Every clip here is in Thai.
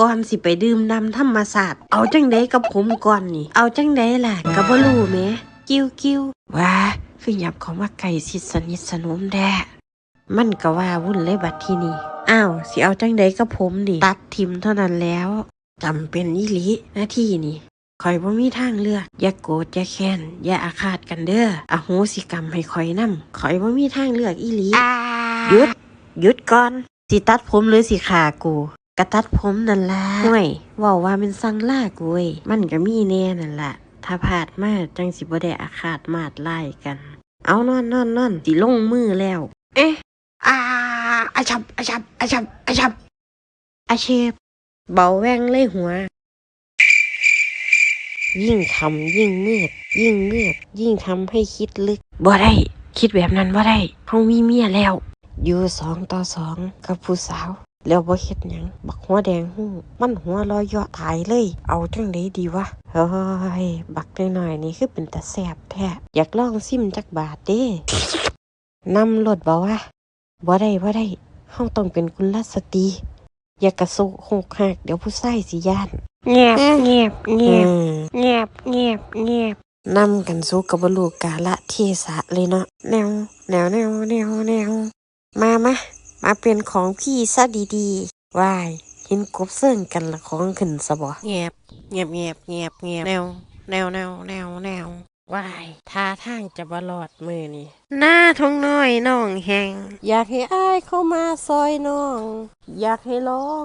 ก่อนสิไปดื่มน้ำธรรมศาสตร์เอาจังไดกับผมก่อนนี่ เอาจังไดล่ะก็บ่รู้แหมกิ้วกิ้วว่าคือหยับเขามาไก่สิสนิทสนมแด้มันก็ว่าวุ่นเลยบัดที่นี่อ้าวสิเอาจังไดกับผมดิตัดทิมเท่านั้นแล้วจำเป็นอีหลีหน้าที่นี่คอยบ่มีทางเลือกอย่าโกรธอย่าแค้นอย่าอาฆาตกันเด้ออโหสิกรรมให้คอยนำคอยบ่มีทางเลือกอีหลีหยุดหยุดก่อนสิตัดผมหรือสิขากู กระตัดผมนั่นล่ะห่วยเว่าว่าเป็นสั่งล่ากูเว้ย มันก็มีแน่นั่นล่ะ ถ้าพลาดมาจังสิบ่ได้อาฆาตมาดไล่กัน เอานอนนอนนอนสิลงมือแล้ว เอ๊ะอาอาชับอาชับอาชับอาชับอาเชฟเบาแวงเลยหัว ยิ่งทำยิ่งมืดยิ่งมืดยิ่งทำให้คิดลึกบ่ได้ คิดแบบนั้นบ่ได้เฮามีเมียแล้ว อยู่สองต่อสองกับผู้สาว แล้วบ่เฮ็ดหยัง บักหัวแดงหู้มันหัวลอยเยาะตายเลย เอาจังไดดีวะ เฮ้ย บักน้อยๆนี่คือเป็นตาแสบแท้ อยากลองซิมจักบาทเด้นำรถบ่วะบ่ได้บ่ได้เฮาต้องเป็นกุลสตรีอย่ากระโซกโหกหักเดี๋ยวผู้ชายสิย่านเงียบเงียบเงียบอืมเงียบเงียบเงียบนำกันสู้กับบลูกกาละเทศะเลยเนาะแนวแนวแนวแนวแนวมามา มาเป็นของพี่ซะดีๆวายเห็นกบเซิ่งกันละของขึ้นสะบ่เงียบเงียบเงียบเงียบเงียบแนวแนวแนวแนวแนววายท่าทางจะบลอดมือนี่หน้าท้องน้อยน้องแหงอยากให้อ้ายเข้ามาซอยน้อง อยากให้ลอง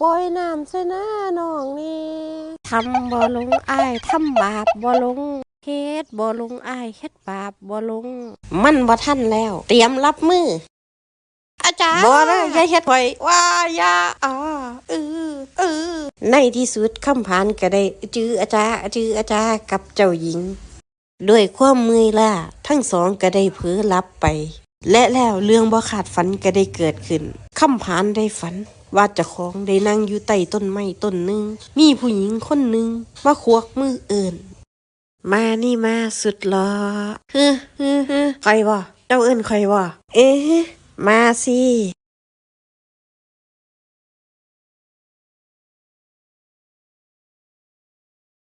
ปล่อยน้ำใส่หน้าน้องนี่ทำบ่ลงอ้ายทำบาปบ่ลงเฮ็ดบ่ลงอ้ายเฮ็ดบาปบ่ลง มันบ่ทันแล้ว เตรียมรับมืออา จาบ่นะอย่าเฮ็ดข่อยว่าอย่าอ่าเออเออในที่สุดคำผ่านก็ได้ จื้ออาจารย์จื้ออาจารย์กับเจ้าหญิง ด้วยความมือล้าทั้งสองก็ได้เผลอลับไป และแล้วเรื่องบ่ขาดฝันก็ได้เกิดขึ้นคำผ่านได้ฝันว่าเจ้าของได้นั่งอยู่ใต้ต้นไม้ต้นหนึ่ง มีผู้หญิงคนหนึ่งมาควักมือเอิ่นมานี่มาสุดหลอเฮ้อเฮ้อเฮ้อใครวะเจ้าเอิ้นใครวะเอ๊ะ มาสิ